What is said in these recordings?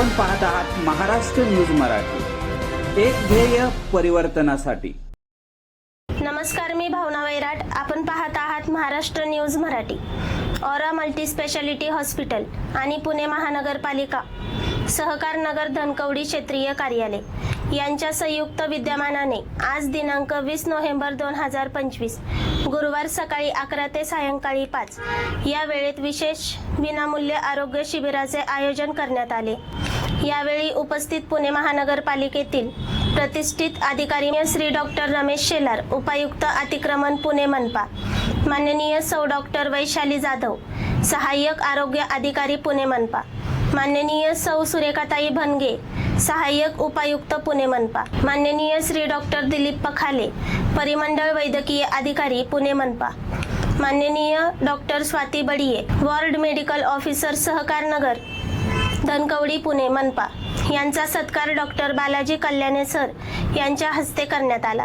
आपण पाहत आहात महाराष्ट्र न्यूज मराठी. एक ध्येय परिवर्तनासाठी. नमस्कार मी भावना वैराट. आपण पाहत आहात Maharashtra news Marathi. Aura multi speciality hospital आणि पुणे महानगरपालिका. सहकार नगर धनकवडी क्षेत्रीय कार्यालय. यांच्या संयुक्त विद्यमानाने आज दिनांक वीस नोव्हेंबर दोन हजार पंचवीस गुरुवार सकाळी अकरा ते सायंकाळी पाच. या वेळेत विशेष विनामूल्य आरोग्य शिबिराचे आयोजन करण्यात आले. यावेळी उपस्थित पुणे महानगरपालिकेतील प्रतिष्ठित अधिकारी श्री डॉक्टर रमेश शेलार उपायुक्त अतिक्रमण पुणे मनपा माननीय सौ डॉक्टर वैशाली जाधव सहाय्यक आरोग्य अधिकारी पुणे मनपा माननीय सौ सुरेखाताई भनगे सहाय्यक उपायुक्त पुणे मनपा. माननीय श्री डॉक्टर दिलीप पखाले परिमंडळ वैद्यकीय अधिकारी पुणे मनपा. माननीय doctor Swati Badiye ward medical officer Sahakar Nagar Dhankawadi Pune मनपा. यांचा सत्कार डॉक्टर बालाजी कल्याणे सर यांच्या हस्ते करण्यात आला.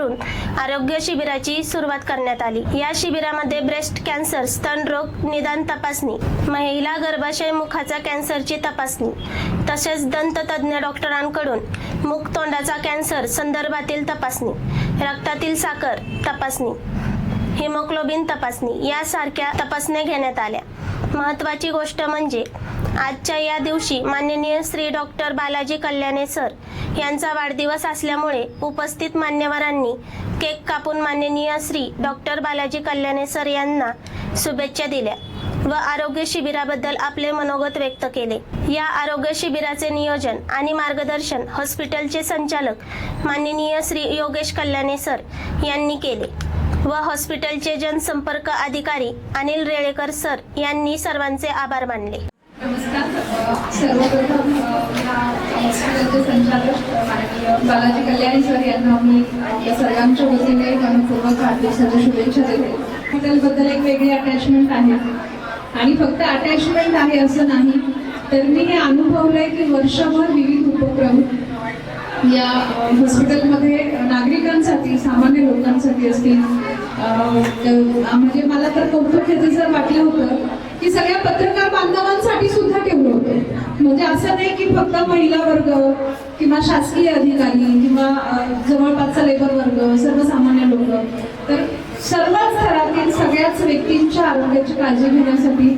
करून आरोग्य शिबिराची सुरुवात करण्यात आली. या शिबिरामध्ये ब्रेस्ट कॅन्सर स्तन रोग निदान तपासणी महिला गर्भाशय मुखाचा कॅन्सरची तपासणी तसेच दंततज्ञ डॉक्टरांकडून मुख तोंडाचा कॅन्सर संदर्भातील तपासणी रक्तातील साखर तपासणी हिमोग्लोबिन तपासणी यासारख्या तपासण्या घेण्यात आल्या. महत्त्वाची गोष्ट म्हणजे आजच्या या दिवशी माननीय श्री डॉक्टर बालाजी कल्याणे सर यांचा वाढदिवस असल्यामुळे उपस्थित मान्यवरांनी केक कापून माननीय श्री डॉक्टर बालाजी कल्याणे सर यांना शुभेच्छा दिल्या व आरोग्य शिबिराबद्दल आपले मनोगत व्यक्त केले. या आरोग्य शिबिराचे नियोजन आणि मार्गदर्शन हॉस्पिटलचे संचालक माननीय श्री योगेश कल्याणे सर यांनी केले व हॉस्पिटलचे जनसंपर्क अधिकारी अनिल रेळेकर सर यांनी सर्वांचे आभार मानले. नमस्कार सर्वप्रथम या हॉस्पिटलचे संचालक माननीय बालाजी कल्याणी सर यांना मी आपल्या सर्वांच्या वतीने मनपूर्वक वाढदिवसाच्या शुभेच्छा देते. हॉस्पिटलबद्दल एक वेगळी अटॅचमेंट आहे. आणि फक्त अटॅचमेंट आहे असं नाही तर मी हे अनुभवलंय की वर्षभर विविध उपक्रम या हॉस्पिटलमध्ये नागरिकांसाठी सामान्य लोकांसाठी असतील. म्हणजे मला तर कौतुक्याचं जर वाटलं होतं की सगळ्या पत्रकार बांधवांसाठी सुद्धा ठेवलं होतं. म्हणजे असं नाही की फक्त महिला वर्ग किंवा शासकीय अधिकारी किंवा जवळपासचा लेबर वर्ग सर्वसामान्य लोक. तर सर्व स्तरातील सगळ्याच व्यक्तींच्या आरोग्याची काळजी घेण्यासाठी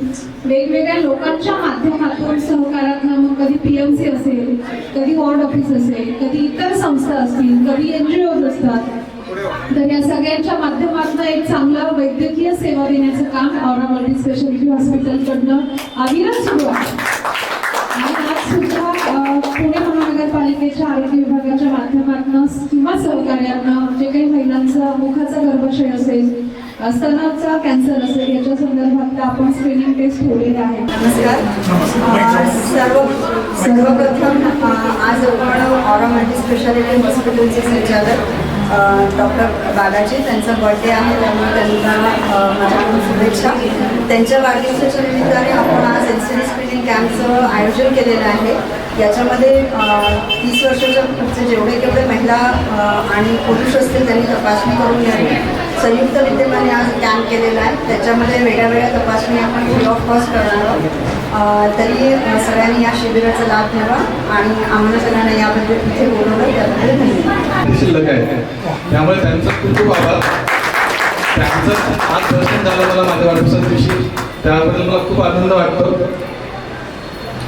वेगवेगळ्या लोकांच्या माध्यमातून सहकारातनं मग कधी सी असेल कधी वॉर्ड ऑफिस असेल कधी इतर संस्था असतील कधी एन जी ओज असतात तर या सगळ्यांच्या माध्यमातून एक चांगलं वैद्यकीय सेवा देण्याचं काम औरा मल्टी स्पेशालिटी हॉस्पिटलकडनं अविरत सुरू आहे. आणि आज सुद्धा पुणे महानगरपालिकेच्या आरोग्य विभागाच्या माध्यमातून किंवा सहकार्यानं जे काही महिलांचा मुखाचा गर्भाशय असेल स्तनाचा कॅन्सर असेल याच्या संदर्भात आपण स्क्रीनिंग टेस्ट ठेवलेले आहे. नमस्कार. सर्व सर्वप्रथम आज आपण मल्टी स्पेशालिटी हॉस्पिटलचे संचालक डॉक्टर बालाजी त्यांचा बर्थडे आहे त्यामुळे त्यांना माझ्याकडून शुभेच्छा. त्यांच्या वाढदिवसाच्या निमित्ताने आपण आज एल सी डी स्क्रीनिंग कॅम्पचं आयोजन केलेलं आहे. याच्यामध्ये तीस वर्षाच्या पुढचे जेवढे केवढे महिला आणि पुरुष असतील त्यांनी तपासणी करून घ्यावी. संयुक्त विद्यमाने आज कॅम्प केलेला आहे. त्याच्यामध्ये वेगळ्या वेगळ्या तपासणी आपण फ्री ऑफ कॉस्ट करणार आहोत. तरी सगळ्यांनी या शिबिराचा लाभ घ्यावा आणि आम्हाला सगळ्यांना याबद्दल इथे बोलवलं त्याबद्दल धन्यवाद. शिल्लक आहे. त्यामुळे त्यांचं खूप खूप आभार. त्यांचं आज दर्शन झालं मला माझ्या वाढदिवसाच्या दिवशी त्याबद्दल मला खूप आनंद वाटतो.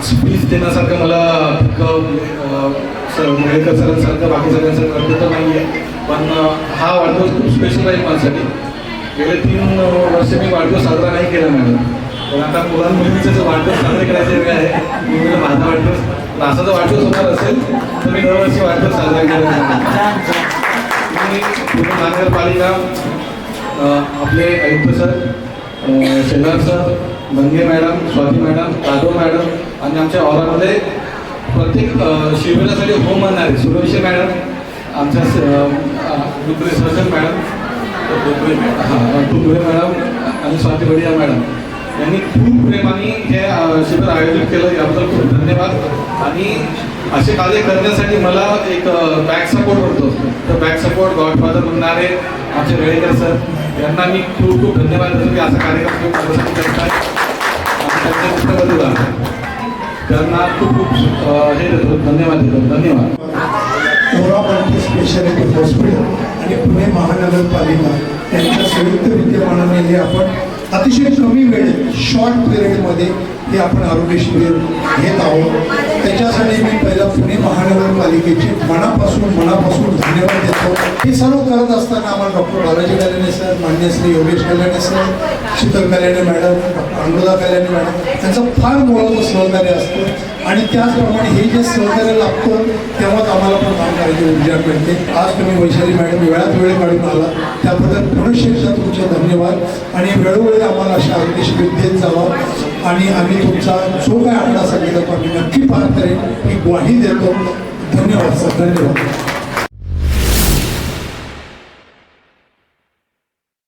स्पीच देण्यासारखं मला मुळेकर सरांसारखं बाकी सगळ्यांचं करतो तर नाही आहे पण हा वाढदिवस खूप स्पेशल आहे माझ्यासाठी. गेले तीन वर्ष मी वाढदिवस साजरा नाही केला मॅडम. पण आता मुलां मुलींचे जे वाढदिवस साजरे करायचे वेळ आहे मी म्हणलं माझा वाढदिवस असा जर वाढदिवस होणार असेल तर मी दरवर्षी वाढदिवस साजरा केला पुणे महानगरपालिका आपले आयुक्त sir Shelar sir Bange madam Swati madam Jadhav madam आणि आमच्या औरामध्ये प्रत्येक शिबिरासाठी होम आणणारे सूर्यवंशी मॅडम आमच्या डुकरे सर्जन मॅडम डुकरे हां डुकरे मॅडम आणि स्वाती बडिया मॅडम. हे शिबिर आयोजित केलं याबद्दल खूप धन्यवाद. आणि असे कार्य करण्यासाठी मला एक बॅक सपोर्ट होतो. तर बॅक सपोर्ट गॉडफादर म्हणणारे आमचे वेळेकर सर यांना मी खूप खूप धन्यवाद देतो की असा कार्यक्रम त्यांच्या आहे. त्यांना खूप खूप हे देतो धन्यवाद देतो. धन्यवाद. स्पेशालिटी हॉस्पिटल आणि पुणे महानगरपालिका यांच्या संयुक्त विद्यमानाने हे आपण अतिशय कमी वेळेत शॉर्ट पिरियडमध्ये हे आपण आरोग्य शिबिर घेत आहोत. त्याच्यासाठी मी पहिला पुणे महानगरपालिकेचे मनापासून मनापासून धन्यवाद देतो. हे सर्व करत असताना आम्हाला डॉक्टर बालाजी कल्याणे सर मान्य Shri Yogesh Kalyane sir Sheetal Kalyane madam doctor Anuradha Kalyane madam त्यांचं फार मोलाचं सहकार्य असतं. आणि त्याचप्रमाणे हे जे सहकार्य लागतं तेव्हाच आम्हाला पण काम करायची ऊर्जा मिळते. आज तुम्ही वैशाली मॅडम वेळात वेळ काढून आला. त्याबद्दल पुनश्च तुमचे धन्यवाद. आणि वेळोवेळी आम्हाला अशा अगदी शिबिर देत जावा. आणि आम्ही तुमचा जो काय आकडा सांगितला तो आम्ही नक्की पार करेन. ही ग्वाही देतो. धन्यवाद सर. धन्यवाद.